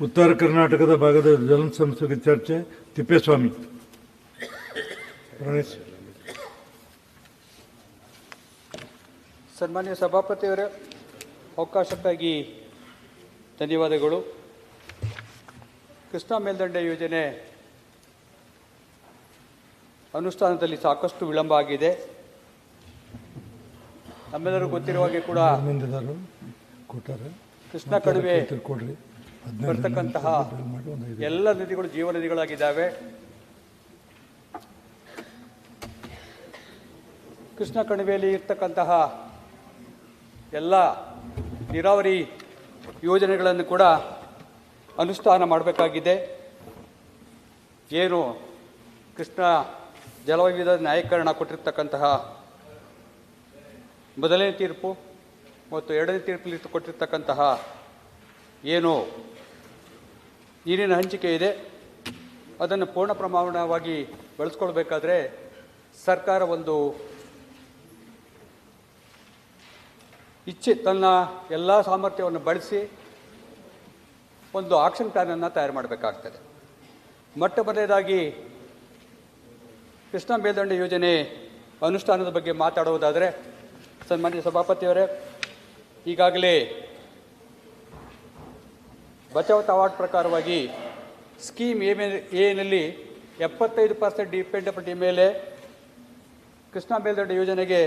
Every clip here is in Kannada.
ಉತ್ತರ ಕರ್ನಾಟಕದ ಭಾಗದ ಜಲ ಸಂಸ್ಥೆಗೆ ಚರ್ಚೆ ತಿಪ್ಪೇಸ್ವಾಮಿ. ಸನ್ಮಾನ್ಯ ಸಭಾಪತಿಯವರೇ ಅವಕಾಶಕ್ಕಾಗಿ ಧನ್ಯವಾದಗಳು. ಕೃಷ್ಣ ಮೇಲ್ದಂಡೆ ಯೋಜನೆ ಅನುಷ್ಠಾನದಲ್ಲಿ ಸಾಕಷ್ಟು ವಿಳಂಬ ಆಗಿದೆ. ನಮ್ಮೆಲ್ಲರೂ ಗೊತ್ತಿರುವ ಹಾಗೆ ಕೂಡ ಕೃಷ್ಣ ಕಣಿವೆ ಬರ್ತಕ್ಕಂತಹ ಎಲ್ಲ ನದಿಗಳು ಜೀವ ನದಿಗಳಾಗಿದ್ದಾವೆ ಕೃಷ್ಣ ಕಣಿವೆಯಲ್ಲಿ ಇರ್ತಕ್ಕಂತಹ ಎಲ್ಲ ನೀರಾವರಿ ಯೋಜನೆಗಳನ್ನು ಕೂಡ ಅನುಷ್ಠಾನ ಮಾಡಬೇಕಾಗಿದೆ. ಏನು ಕೃಷ್ಣ ಜಲವೈವಿಧ ನ್ಯಾಯೀಕರಣ ಕೊಟ್ಟಿರ್ತಕ್ಕಂತಹ ಮೊದಲನೇ ತೀರ್ಪು ಮತ್ತು ಎರಡನೇ ತೀರ್ಪಲ್ಲಿ ಕೊಟ್ಟಿರ್ತಕ್ಕಂತಹ ಏನು ನೀರಿನ ಹಂಚಿಕೆ ಇದೆ. ಅದನ್ನು ಪೂರ್ಣ ಪ್ರಮಾಣವಾಗಿ ಬಳಸ್ಕೊಳ್ಬೇಕಾದ್ರೆ ಸರ್ಕಾರ ಒಂದು ಇಚ್ಛೆ, ತನ್ನ ಎಲ್ಲ ಸಾಮರ್ಥ್ಯವನ್ನು ಬಳಸಿ ಒಂದು ಆಕ್ಷನ್ ಪ್ಲ್ಯಾನನ್ನು ತಯಾರು ಮಾಡಬೇಕಾಗ್ತದೆ. ಮೊಟ್ಟ ಮೊದಲನೇದಾಗಿ ಕೃಷ್ಣ ಮೇಲ್ದಂಡೆ ಯೋಜನೆ ಅನುಷ್ಠಾನದ ಬಗ್ಗೆ ಮಾತಾಡುವುದಾದರೆ ಸನ್ಮಾನ್ಯ ಸಭಾಪತಿಯವರೇ, ಈಗಾಗಲೇ ಬಚಾವತ್ ಅವಾರ್ಡ್ ಪ್ರಕಾರವಾಗಿ ಸ್ಕೀಮ್ ಎ ಎನಲ್ಲಿ ಎಪ್ಪತ್ತೈದು ಪರ್ಸೆಂಟ್ ಡಿಪೆಂಡಬಿಲಿಟಿ ಮೇಲೆ ಕೃಷ್ಣ ಮೇಲ್ದಂಡೆ ಯೋಜನೆಗೆ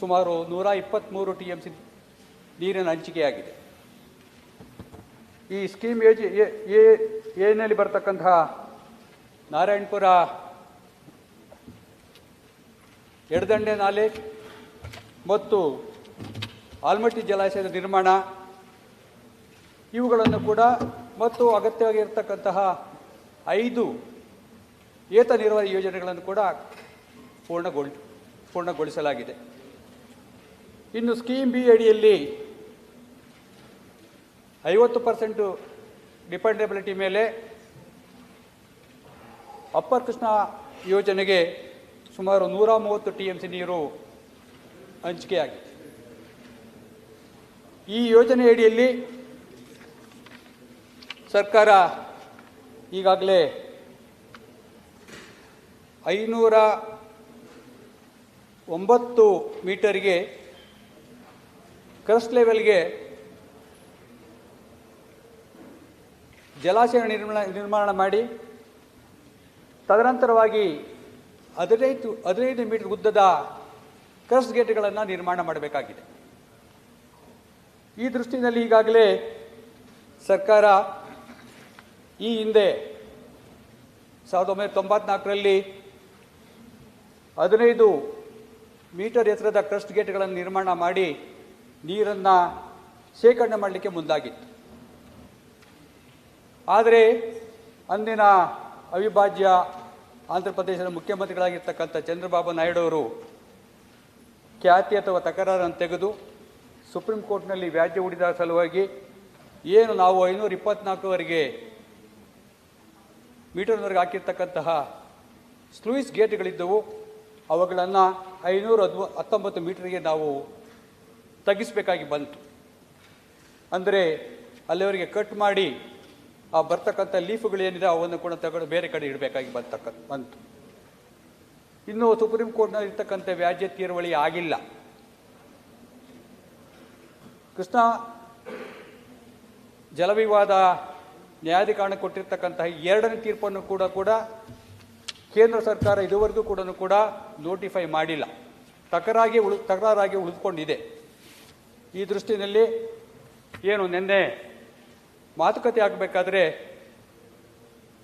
ಸುಮಾರು ನೂರ ಇಪ್ಪತ್ತ್ಮೂರು ಟಿ ಎಂ ಸಿ ನೀರಿನ ಹಂಚಿಕೆಯಾಗಿದೆ. ಈ ಸ್ಕೀಮ್ ಏಜ್ ಎ ಎನಲ್ಲಿ ಬರ್ತಕ್ಕಂತಹ ನಾರಾಯಣಪುರ, ಎಡದಂಡೆ ನಾಲೆ ಮತ್ತು ಆಲ್ಮಟ್ಟಿ ಜಲಾಶಯದ ನಿರ್ಮಾಣ ಇವುಗಳನ್ನು ಕೂಡ ಮತ್ತು ಅಗತ್ಯವಾಗಿರ್ತಕ್ಕಂತಹ ಐದು ಏತ ನಿರ್ವಹಣೆ ಯೋಜನೆಗಳನ್ನು ಕೂಡ ಪೂರ್ಣಗೊಳ್, ಪೂರ್ಣಗೊಳಿಸಲಾಗಿದೆ. ಇನ್ನು ಸ್ಕೀಮ್ ಬಿ ಅಡಿಯಲ್ಲಿ ಐವತ್ತು ಪರ್ಸೆಂಟು ಡಿಪೆಂಡೆಬಿಲಿಟಿ ಮೇಲೆ ಅಪ್ಪರ್ ಕೃಷ್ಣ ಯೋಜನೆಗೆ ಸುಮಾರು ನೂರ ಮೂವತ್ತು ಟಿ ಎಂ ಸಿ ನೀರು ಹಂಚಿಕೆಯಾಗಿದೆ. ಈ ಯೋಜನೆ ಅಡಿಯಲ್ಲಿ ಸರ್ಕಾರ ಈಗಾಗಲೇ ಐನೂರ ಒಂಬತ್ತು ಮೀಟರ್ಗೆ ಕ್ರಸ್ಟ್ ಲೆವೆಲ್ಗೆ ಜಲಾಶಯ ನಿರ್ಮಾಣ ನಿರ್ಮಾಣ ಮಾಡಿ, ತದನಂತರವಾಗಿ ಹದಿನೈದು ಹದಿನೈದು ಮೀಟರ್ ಉದ್ದದ ಕ್ರಸ್ಟ್ ಗೇಟ್ಗಳನ್ನು ನಿರ್ಮಾಣ ಮಾಡಬೇಕಾಗಿದೆ. ಈ ದೃಷ್ಟಿಯಲ್ಲಿ ಈಗಾಗಲೇ ಸರ್ಕಾರ ಈ ಹಿಂದೆ ಸಾವಿರದ ಒಂಬೈನೂರ ತೊಂಬತ್ನಾಲ್ಕರಲ್ಲಿ ಹದಿನೈದು ಮೀಟರ್ ಎತ್ತರದ ಕ್ರಸ್ಟ್ ಗೇಟ್ಗಳನ್ನು ನಿರ್ಮಾಣ ಮಾಡಿ ನೀರನ್ನು ಶೇಖರಣೆ ಮಾಡಲಿಕ್ಕೆ ಮುಂದಾಗಿತ್ತು. ಆದರೆ ಅಂದಿನ ಅವಿಭಾಜ್ಯ ಆಂಧ್ರ ಪ್ರದೇಶದ ಮುಖ್ಯಮಂತ್ರಿಗಳಾಗಿರ್ತಕ್ಕಂಥ ಚಂದ್ರಬಾಬು ನಾಯ್ಡು ಅವರು ಖ್ಯಾತಿ ಅಥವಾ ತಕರಾರನ್ನು ತೆಗೆದು ಸುಪ್ರೀಂ ಕೋರ್ಟ್ನಲ್ಲಿ ವ್ಯಾಜ್ಯ ಹೂಡಿದ ಸಲುವಾಗಿ ಏನು ನಾವು ಐನೂರ ಇಪ್ಪತ್ನಾಲ್ಕುವರೆಗೆ ಮೀಟರ್ವರೆಗೆ ಹಾಕಿರ್ತಕ್ಕಂತಹ ಸ್ಲೂಯಿಸ್ ಗೇಟ್ಗಳಿದ್ದವು. ಅವುಗಳನ್ನು ಐನೂರ ಹದ್ ಹತ್ತೊಂಬತ್ತು ಮೀಟರ್ಗೆ ನಾವು ತಗ್ಗಿಸಬೇಕಾಗಿ ಬಂತು. ಅಂದರೆ ಅಲ್ಲಿವರೆಗೆ ಕಟ್ ಮಾಡಿ ಆ ಬರ್ತಕ್ಕಂಥ ಲೀಫುಗಳೇನಿದೆ ಅವನ್ನು ಕೂಡ ತಗೊಂಡು ಬೇರೆ ಕಡೆ ಇಡಬೇಕಾಗಿ ಬಂತಕ್ಕ, ಬಂತು. ಇನ್ನು ಸುಪ್ರೀಂ ಕೋರ್ಟ್ನಲ್ಲಿ ಇರ್ತಕ್ಕಂಥ ವ್ಯಾಜ್ಯ ತೀರ್ವಳಿ ಆಗಿಲ್ಲ. ಕೃಷ್ಣ ಜಲವಿವಾದ ನ್ಯಾಯಾಧಿಕರಣ ಕೊಟ್ಟಿರ್ತಕ್ಕಂತಹ ಎರಡನೇ ತೀರ್ಪನ್ನು ಕೂಡ ಕೂಡ ಕೇಂದ್ರ ಸರ್ಕಾರ ಇದುವರೆಗೂ ಕೂಡ ಕೂಡ ನೋಟಿಫೈ ಮಾಡಿಲ್ಲ. ತಕರಾಗಿ ಉಳು, ತಕರಾರಾಗಿ ಉಳಿದುಕೊಂಡಿದೆ. ಈ ದೃಷ್ಟಿನಲ್ಲಿ ಏನು ನಿನ್ನೆ ಮಾತುಕತೆ ಆಗಬೇಕಾದ್ರೆ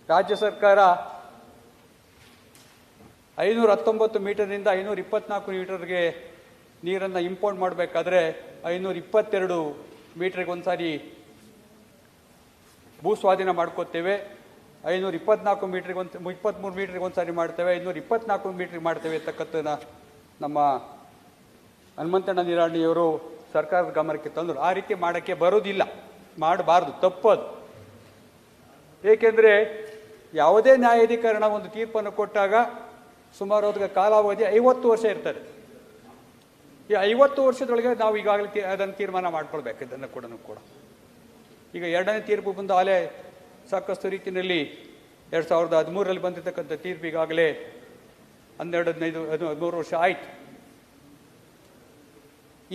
ರಾಜ್ಯ ಸರ್ಕಾರ ಐನೂರ ಹತ್ತೊಂಬತ್ತು ಮೀಟರ್ನಿಂದ ಐನೂರ ಇಪ್ಪತ್ನಾಲ್ಕು ಮೀಟರ್ಗೆ ನೀರನ್ನು ಇಂಪೋರ್ಟ್ ಮಾಡಬೇಕಾದ್ರೆ ಐನೂರ ಇಪ್ಪತ್ತೆರಡು ಮೀಟರ್ಗೆ ಒಂದು ಸಾರಿ ಭೂ ಸ್ವಾಧೀನ ಮಾಡ್ಕೋತೇವೆ. ಐನೂರ ಇಪ್ಪತ್ನಾಲ್ಕು ಮೀಟ್ರಿಗೆ ಒಂದು ಇಪ್ಪತ್ತ್ಮೂರು ಮೀಟ್ರಿಗೆ ಒಂದು ಸಾರಿ ಮಾಡ್ತೇವೆ. ಐನೂರ ಇಪ್ಪತ್ನಾಲ್ಕು ಮೀಟ್ರಿಗೆ ಮಾಡ್ತೇವೆ ಅಂತಕ್ಕಂಥ ನಮ್ಮ ಹನುಮಂತಣ್ಣ ನಿರಾಣಿಯವರು ಸರ್ಕಾರದ ಗಮನಕ್ಕೆ ತಂದರು. ಆ ರೀತಿ ಮಾಡೋಕ್ಕೆ ಬರೋದಿಲ್ಲ ಮಾಡಬಾರ್ದು. ತಪ್ಪದು. ಏಕೆಂದರೆ ಯಾವುದೇ ನ್ಯಾಯಾಧೀಕರಣ ಒಂದು ತೀರ್ಪನ್ನು ಕೊಟ್ಟಾಗ ಸುಮಾರು ಅದಕ್ಕೆ ಕಾಲಾವಧಿ ಐವತ್ತು ವರ್ಷ ಇರ್ತದೆ. ಈ ಐವತ್ತು ವರ್ಷದೊಳಗೆ ನಾವು ಈಗಾಗಲೇ ಅದನ್ನು ತೀರ್ಮಾನ ಮಾಡ್ಕೊಳ್ಬೇಕು. ಇದನ್ನು ಕೂಡ ಕೂಡ. ಈಗ ಎರಡನೇ ತೀರ್ಪು ಬಂದ ಆಲೆ ಸಾಕಷ್ಟು ರೀತಿಯಲ್ಲಿ ಎರಡು ಸಾವಿರದ ಹದಿಮೂರರಲ್ಲಿ ಬಂದಿರತಕ್ಕಂಥ ತೀರ್ಪಿಗಾಗಲೇ ಹನ್ನೆರಡು, ಹದಿನೈದು ಹದಿಮೂರು ಹದಿಮೂರು ವರ್ಷ ಆಯಿತು.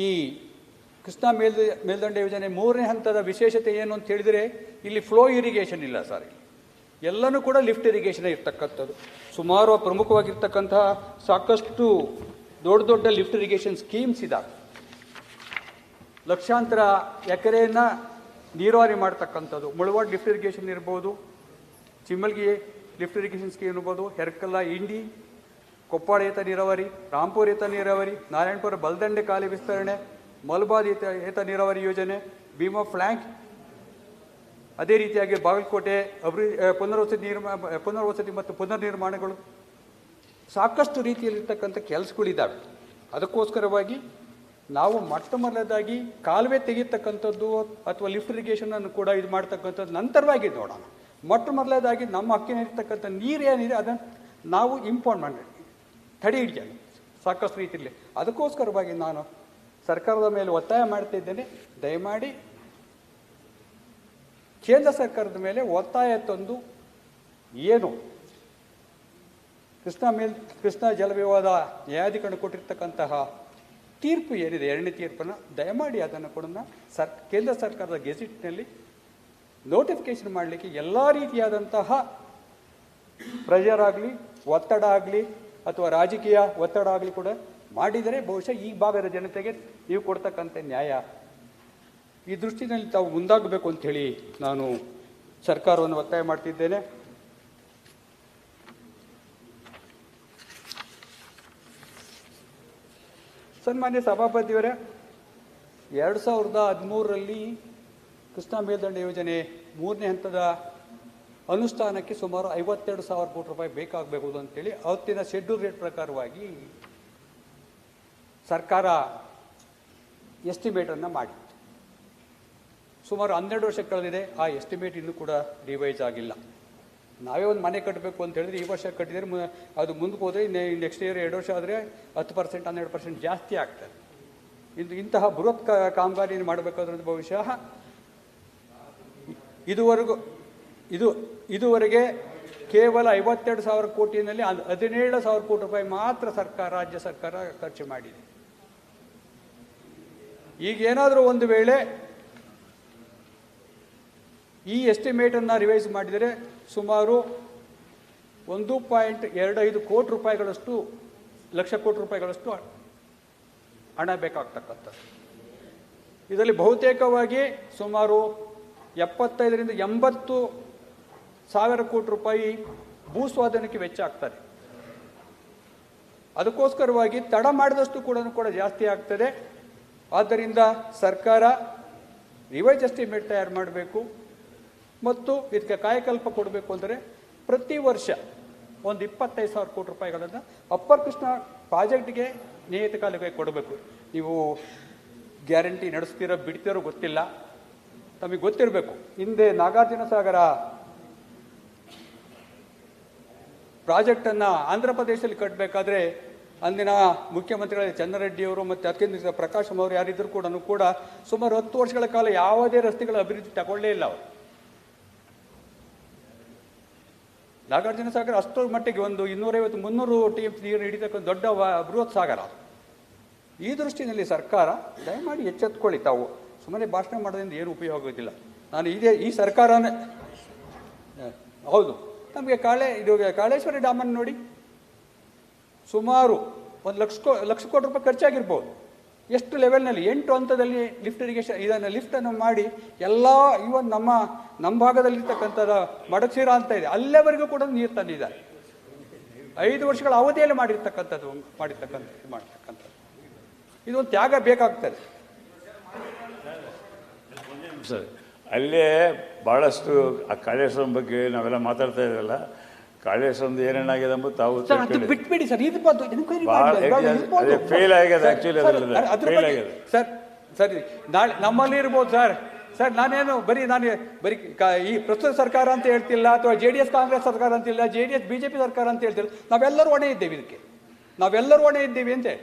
ಈ ಕೃಷ್ಣಾ ಮೇಲ್ ಮೇಲ್ದಂಡೆ ಯೋಜನೆ ಮೂರನೇ ಹಂತದ ವಿಶೇಷತೆ ಏನು ಅಂತ ಹೇಳಿದರೆ ಇಲ್ಲಿ ಫ್ಲೋ ಇರಿಗೇಷನ್ ಇಲ್ಲ ಸರ್ ಎಲ್ಲನೂ ಕೂಡ ಲಿಫ್ಟ್ ಇರಿಗೇಷನ್ ಇರ್ತಕ್ಕಂಥದ್ದು. ಸುಮಾರು ಪ್ರಮುಖವಾಗಿರ್ತಕ್ಕಂತಹ ಸಾಕಷ್ಟು ದೊಡ್ಡ ದೊಡ್ಡ ಲಿಫ್ಟ್ ಇರಿಗೇಷನ್ ಸ್ಕೀಮ್ಸ್ ಇದ್ದಾವೆ ಲಕ್ಷಾಂತರ ಎಕರೆಯನ್ನು ನೀರಾವರಿ ಮಾಡ್ತಕ್ಕಂಥದ್ದು. ಮುಳವಾಡ್ ಲಿಫ್ಟ್ ಇರಿಗೇಷನ್ ಇರ್ಬೋದು, ಚಿಮ್ಮಲ್ಗಿ ಲಿಫ್ಟ್ ಇರಿಗೇಷನ್ ಸ್ಕೀಮ್ ಇರ್ಬೋದು, ಹೆರ್ಕಲ್ಲ, ಇಂಡಿ, ಕೊಪ್ಪಾಳ ಏತ ನೀರಾವರಿ, ರಾಂಪುರ ಏತ ನೀರಾವರಿ, ನಾರಾಯಣಪುರ ಬಲ್ದಂಡೆ ಕಾಲಿ ವಿಸ್ತರಣೆ, ಮಲ್ಬಾದ್ ಏತ ಏತ ನೀರಾವರಿ ಯೋಜನೆ, ಭೀಮಾ ಫ್ಲ್ಯಾಂಕ್ ಅದೇ ರೀತಿಯಾಗಿ ಬಾಗಲಕೋಟೆ ಅಭಿವೃದ್ಧಿ ಪುನರ್ವಸತಿ ನಿರ್ಮಾ ಪುನರ್ವಸತಿ ಮತ್ತು ಪುನರ್ನಿರ್ಮಾಣಗಳು ಸಾಕಷ್ಟು ರೀತಿಯಲ್ಲಿರ್ತಕ್ಕಂಥ ಕೆಲಸಗಳಿದ್ದಾವೆ. ಅದಕ್ಕೋಸ್ಕರವಾಗಿ ನಾವು ಮೊಟ್ಟ ಮೊದಲದಾಗಿ ಕಾಲುವೆ ತೆಗೀತಕ್ಕಂಥದ್ದು ಅಥವಾ ಲಿಫ್ಟ್ ಇರಿಗೇಷನನ್ನು ಕೂಡ ಇದು ಮಾಡ್ತಕ್ಕಂಥದ್ದು ನಂತರವಾಗಿ ನೋಡೋಣ. ಮೊಟ್ಟ ಮೊದಲದಾಗಿ ನಮ್ಮ ಹಕ್ಕಿನಲ್ಲಿರ್ತಕ್ಕಂಥ ನೀರು ಏನಿದೆ ಅದನ್ನು ನಾವು ಇಂಪೋರ್ಟ್ ಮಾಡಿ ತಡೆ ಹಿಡಿಯೋಣ. ಸಾಕಷ್ಟು ರೀತಿಯಲ್ಲಿ. ಅದಕ್ಕೋಸ್ಕರವಾಗಿ ನಾನು ಸರ್ಕಾರದ ಮೇಲೆ ಒತ್ತಾಯ ಮಾಡ್ತಿದ್ದೇನೆ ದಯಮಾಡಿ ಕೇಂದ್ರ ಸರ್ಕಾರದ ಮೇಲೆ ಒತ್ತಾಯ ತಂದು ಏನು ಕೃಷ್ಣ ಮೇಲ್ ಕೃಷ್ಣಾ ಜಲವಿವಾದ ನ್ಯಾಯಾಧಿಕರಣ ಕೊಟ್ಟಿರ್ತಕ್ಕಂತಹ ತೀರ್ಪು ಏನಿದೆ, ಎರಡನೇ ತೀರ್ಪನ್ನು ದಯಮಾಡಿ ಅದನ್ನು ಕೂಡ ಸರ್, ಕೇಂದ್ರ ಸರ್ಕಾರದ ಗೆಜೆಟ್ನಲ್ಲಿ ನೋಟಿಫಿಕೇಶನ್ ಮಾಡಲಿಕ್ಕೆ ಎಲ್ಲ ರೀತಿಯಾದಂತಹ ಪ್ರೆಷರ್ ಒತ್ತಡ ಆಗಲಿ, ಅಥವಾ ರಾಜಕೀಯ ಒತ್ತಡ ಆಗಲಿ ಕೂಡ ಮಾಡಿದರೆ ಬಹುಶಃ ಈ ಭಾಗದ ಜನತೆಗೆ ನೀವು ಕೊಡ್ತಕ್ಕಂಥ ನ್ಯಾಯ. ಈ ದೃಷ್ಟಿನಲ್ಲಿ ತಾವು ಮುಂದಾಗಬೇಕು ಹೇಳಿ ನಾನು ಸರ್ಕಾರವನ್ನು ಒತ್ತಾಯ ಮಾಡ್ತಿದ್ದೇನೆ. ಸನ್ಮಾನ್ಯ ಸಭಾಪತಿಯವರೇ, ಎರಡು ಸಾವಿರದ ಹದಿಮೂರರಲ್ಲಿ ಕೃಷ್ಣ ಮೇಲ್ದಂಡೆ ಯೋಜನೆ ಮೂರನೇ ಹಂತದ ಅನುಷ್ಠಾನಕ್ಕೆ ಸುಮಾರು ಐವತ್ತೆರಡು ಸಾವಿರ ಕೋಟಿ ರೂಪಾಯಿ ಬೇಕಾಗಬೇಕು ಅಂತೇಳಿ ಅವತ್ತಿನ ಶೆಡ್ಯೂಲ್ ರೇಟ್ ಪ್ರಕಾರವಾಗಿ ಸರ್ಕಾರ ಎಸ್ಟಿಮೇಟನ್ನು ಮಾಡಿತ್ತು. ಸುಮಾರು ಹನ್ನೆರಡು ವರ್ಷ ಕಳೆದಿದೆ, ಆ ಎಸ್ಟಿಮೇಟ್ ಇನ್ನೂ ಕೂಡ ರಿವೈಸ್ ಆಗಿಲ್ಲ. ನಾವೇ ಒಂದು ಮನೆ ಕಟ್ಟಬೇಕು ಅಂತ ಹೇಳಿದ್ರೆ ಈ ವರ್ಷ ಕಟ್ಟಿದರೆ ಅದು ಮುಂದಕ್ಕೆ ಹೋದರೆ ನೆಕ್ಸ್ಟ್ ಇಯರ್ ಎರಡು ವರ್ಷ ಆದರೆ ಹತ್ತು ಪರ್ಸೆಂಟ್ ಹನ್ನೆರಡು ಪರ್ಸೆಂಟ್ ಜಾಸ್ತಿ ಆಗ್ತದೆ. ಇಂದು ಇಂತಹ ಬೃಹತ್ ಕಾಮಗಾರಿಯನ್ನು ಮಾಡಬೇಕಾದ್ರೆ ಬಹುಶಃ ಇದುವರೆಗೂ ಇದು ಇದುವರೆಗೆ ಕೇವಲ ಐವತ್ತೆರಡು ಸಾವಿರ ಕೋಟಿನಲ್ಲಿ ಹದಿನೇಳು ಸಾವಿರ ಕೋಟಿ ರೂಪಾಯಿ ಮಾತ್ರ ಸರ್ಕಾರ, ರಾಜ್ಯ ಸರ್ಕಾರ ಖರ್ಚು ಮಾಡಿದೆ. ಈಗ ಏನಾದರೂ ಒಂದು ವೇಳೆ ಈ ಎಸ್ಟಿಮೇಟನ್ನು ರಿವೈಸ್ ಮಾಡಿದರೆ ಸುಮಾರು ಒಂದು ಪಾಯಿಂಟ್ ಎರಡು ಐದು ಕೋಟಿ ರೂಪಾಯಿಗಳಷ್ಟು, ಲಕ್ಷ ಕೋಟಿ ರೂಪಾಯಿಗಳಷ್ಟು ಹಣ ಬೇಕಾಗ್ತಕ್ಕಂಥದ್ದು. ಇದರಲ್ಲಿ ಬಹುತೇಕವಾಗಿ ಸುಮಾರು ಎಪ್ಪತ್ತೈದರಿಂದ ಎಂಬತ್ತು ಸಾವಿರ ಕೋಟಿ ರೂಪಾಯಿ ಭೂಸ್ವಾಧೀನಕ್ಕೆ ವೆಚ್ಚ ಆಗ್ತದೆ. ಅದಕ್ಕೋಸ್ಕರವಾಗಿ ತಡ ಮಾಡಿದಷ್ಟು ಕೂಡ ಕೂಡ ಜಾಸ್ತಿ ಆಗ್ತದೆ. ಆದ್ದರಿಂದ ಸರ್ಕಾರ ರಿವೈಸ್ ಎಸ್ಟಿಮೇಟ್ ತಯಾರು ಮಾಡಬೇಕು. ಮತ್ತು ಇದಕ್ಕೆ ಕಾಯಕಲ್ಪ ಕೊಡಬೇಕು ಅಂದರೆ ಪ್ರತಿ ವರ್ಷ ಒಂದು ಇಪ್ಪತ್ತೈದು ಸಾವಿರ ಕೋಟಿ ರೂಪಾಯಿಗಳನ್ನು ಅಪ್ಪರ್ ಕೃಷ್ಣ ಪ್ರಾಜೆಕ್ಟ್ಗೆ ನಿಯತಕಾಲಿಕವಾಗಿ ಕೊಡಬೇಕು. ನೀವು ಗ್ಯಾರಂಟಿ ನಡೆಸ್ತೀರೋ ಬಿಡ್ತೀರೋ ಗೊತ್ತಿಲ್ಲ. ತಮಗೆ ಗೊತ್ತಿರಬೇಕು. ಹಿಂದೆ ನಾಗಾರ್ಜುನ ಸಾಗರ ಪ್ರಾಜೆಕ್ಟನ್ನು ಆಂಧ್ರ ಪ್ರದೇಶದಲ್ಲಿ ಕಟ್ಟಬೇಕಾದ್ರೆ ಅಂದಿನ ಮುಖ್ಯಮಂತ್ರಿಗಳ ಚಂದ್ರರೆಡ್ಡಿಯವರು ಮತ್ತು ಅತ್ಯಂತ ಪ್ರಕಾಶ್ ಅವರು ಯಾರಿದ್ದರೂ ಕೂಡ ಕೂಡ ಸುಮಾರು ಹತ್ತು ವರ್ಷಗಳ ಕಾಲ ಯಾವುದೇ ರಸ್ತೆಗಳ ಅಭಿವೃದ್ಧಿ ತಗೊಳ್ಳೇ ಇಲ್ಲ ಅವರು. ನಾಗಾರ್ಜುನ ಸಾಗರ ಅಷ್ಟರ ಮಟ್ಟಿಗೆ ಒಂದು ಇನ್ನೂರೈವತ್ತು, ಮುನ್ನೂರು ಟಿ ಎಂ ನೀರು ಹಿಡಿತಕ್ಕಂಥ ದೊಡ್ಡ ಬೃಹತ್ ಸಾಗರ. ಈ ದೃಷ್ಟಿನಲ್ಲಿ ಸರ್ಕಾರ ದಯಮಾಡಿ ಎಚ್ಚೆತ್ಕೊಳ್ಳಿ ತಾವು. ಸುಮ್ಮನೆ ಭಾಷಣ ಮಾಡೋದ್ರಿಂದ ಏನು ಉಪಯೋಗ ಆಗೋದಿಲ್ಲ. ನಾನು ಇದೇ, ಈ ಸರ್ಕಾರನೇ ಹೌದು. ನಮಗೆ ಕಾಳೆ, ಇದು ಕಾಳೇಶ್ವರಿ ಡ್ಯಾಮನ್ನು ನೋಡಿ ಸುಮಾರು ಒಂದು ಲಕ್ಷ ಲಕ್ಷ ಕೋಟಿ ರೂಪಾಯಿ ಖರ್ಚಾಗಿರ್ಬೋದು. ಎಷ್ಟು ಲೆವೆಲ್ನಲ್ಲಿ ಎಂಟು ಹಂತದಲ್ಲಿ ಲಿಫ್ಟ್ ಇರಿಗೇಷನ್ ಇದನ್ನು ಲಿಫ್ಟನ್ನು ಮಾಡಿ ಎಲ್ಲ ಇವನ್ ನಮ್ಮ ನಮ್ಮ ಭಾಗದಲ್ಲಿರ್ತಕ್ಕಂಥದ್ದು ಮಡಚೀರ ಅಂತ ಇದೆ. ಅಲ್ಲೇವರೆಗೂ ಕೂಡ ನೀರು ತಂದಿದ್ದಾರೆ ಐದು ವರ್ಷಗಳ ಅವಧಿಯಲ್ಲಿ ಮಾಡಿರ್ತಕ್ಕಂಥದ್ದು ಮಾಡಿರ್ತಕ್ಕಂಥದ್ದು. ಮಾಡ್ತಕ್ಕಂಥದ್ದು ಇದೊಂದು ತ್ಯಾಗ ಬೇಕಾಗ್ತದೆ. ಅಲ್ಲೇ ಭಾಳಷ್ಟು ಆ ಕಾರ್ಯಕ್ರಮ ಬಗ್ಗೆ ನಾವೆಲ್ಲ ಮಾತಾಡ್ತಾ ಇದ್ರಲ್ಲ ಕಾಳೇಶ್ವರಂದು ಏನೇನಾಗಿದೆ ಎಂಬುದು ತಾವು ಸರ್ ಅದು ಬಿಟ್ಬಿಡಿ ಸರ್ ಇದು ಬಂದು ಎನ್ಕ್ವೈರಿ fail ಆಗಿದೆ ಆಕ್ಚುಲಿ fail ಆಗಿದೆ. ಸರ್ ಸರಿ ನಾಳೆ ನಮ್ಮಲ್ಲಿ ಇರ್ಬೋದು ಸರ್. ಸರ್ ನಾನೇನು ಬರೀ ನಾನು ಬರೀ ಈ ಪ್ರಸ್ತುತ ಸರ್ಕಾರ ಅಂತ ಹೇಳ್ತಿಲ್ಲ ಅಥವಾ ಜೆ ಡಿ ಎಸ್ ಕಾಂಗ್ರೆಸ್ ಸರ್ಕಾರ ಅಂತಿಲ್ಲ J D S B J P ಸರ್ಕಾರ ಅಂತ ಹೇಳ್ತಿಲ್ಲ. ನಾವೆಲ್ಲರೂ ಹೊಣೆ ಇದ್ದೇವೆ ಇದಕ್ಕೆ. ನಾವೆಲ್ಲರೂ ಹೊಣೆ ಇದ್ದೀವಿ ಅಂತೆ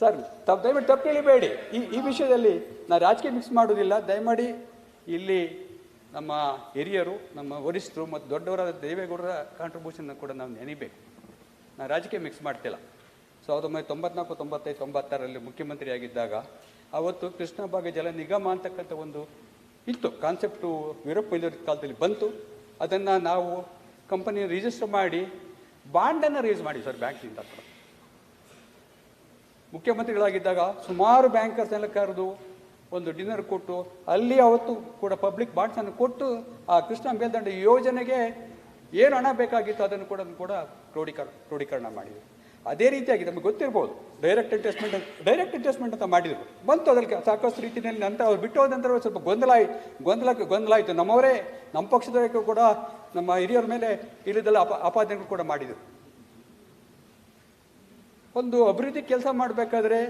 ಸರ್ ತಾವು ದಯವಿಟ್ಟು ತಪ್ಪು ತಿಳಿಬೇಡಿ. ಈ ಈ ವಿಷಯದಲ್ಲಿ ನಾನು ರಾಜಕೀಯ ಮಿಕ್ಸ್ ಮಾಡೋದಿಲ್ಲ ದಯಮಾಡಿ ಇಲ್ಲಿ ನಮ್ಮ ಹಿರಿಯರು, ನಮ್ಮ ವರಿಷ್ಠರು ಮತ್ತು ದೊಡ್ಡವರಾದ ದೇವೇಗೌಡರ ಕಾಂಟ್ರಿಬ್ಯೂಷನ್ನ ಕೂಡ ನಾವು ನೆನಿಬೇಕು. ನಾನು ರಾಜಕೀಯ ಮಿಕ್ಸ್ ಮಾಡ್ತಿಲ್ಲ. ಸಾವಿರದ ಒಂಬೈನೂರ ತೊಂಬತ್ನಾಲ್ಕು ತೊಂಬತ್ತೈದು ತೊಂಬತ್ತಾರರಲ್ಲಿ ಮುಖ್ಯಮಂತ್ರಿ ಆಗಿದ್ದಾಗ ಅವತ್ತು ಕೃಷ್ಣ ಭಾಗ ಜಲ ನಿಗಮ ಅಂತಕ್ಕಂಥ ಒಂದು ಇತ್ತು. ಕಾನ್ಸೆಪ್ಟು ವೀರಪ್ಪ ಇಲ್ಲಿ ಕಾಲದಲ್ಲಿ ಬಂತು. ಅದನ್ನು ನಾವು ಕಂಪನಿ ರಿಜಿಸ್ಟರ್ ಮಾಡಿ, ಬಾಂಡನ್ನು ರೇಸ್ ಮಾಡಿ ಸರ್ ಬ್ಯಾಂಕಿಂದ ಕೂಡ. ಮುಖ್ಯಮಂತ್ರಿಗಳಾಗಿದ್ದಾಗ ಸುಮಾರು ಬ್ಯಾಂಕರ್ಸ್ ಎಲ್ಲ ಕರೆದು ಒಂದು ಡಿನ್ನರ್ ಕೊಟ್ಟು ಅಲ್ಲಿ ಅವತ್ತು ಕೂಡ ಪಬ್ಲಿಕ್ ಬಾಂಡ್ಸನ್ನು ಕೊಟ್ಟು ಆ ಕೃಷ್ಣ ಮೇಲ್ದಂಡ ಯೋಜನೆಗೆ ಏನು ಹಣ ಬೇಕಾಗಿತ್ತು ಅದನ್ನು ಕೂಡ ಕೂಡ ಕ್ರೋಢೀಕರಣ ಕ್ರೋಢೀಕರಣ ಮಾಡಿದರು. ಅದೇ ರೀತಿಯಾಗಿ ನಮಗೆ ಗೊತ್ತಿರ್ಬೋದು ಡೈರೆಕ್ಟ್ ಇನ್ವೆಸ್ಟ್ಮೆಂಟ್ ಡೈರೆಕ್ಟ್ ಇನ್ವೆಸ್ಟ್ಮೆಂಟ್ ಅಂತ ಮಾಡಿದರು. ಬಂತು ಅದಕ್ಕೆ ಸಾಕಷ್ಟು ರೀತಿಯಲ್ಲಿ ನಂತರ ಅವ್ರು ಬಿಟ್ಟು ಹೋದ ನಂತರ ಸ್ವಲ್ಪ ಗೊಂದಲ ಗೊಂದಲಕ್ಕೆ ಗೊಂದಲ ಆಯಿತು. ನಮ್ಮವರೇ, ನಮ್ಮ ಪಕ್ಷದವರೆಗೂ ಕೂಡ ನಮ್ಮ ಹಿರಿಯರ ಮೇಲೆ ಇಳಿದೆಲ್ಲ ಅಪ, ಅಪಾದನೆಗಳು ಕೂಡ ಮಾಡಿದರು. ಒಂದು ಅಭಿವೃದ್ಧಿ ಕೆಲಸ ಮಾಡಬೇಕಾದ್ರೆ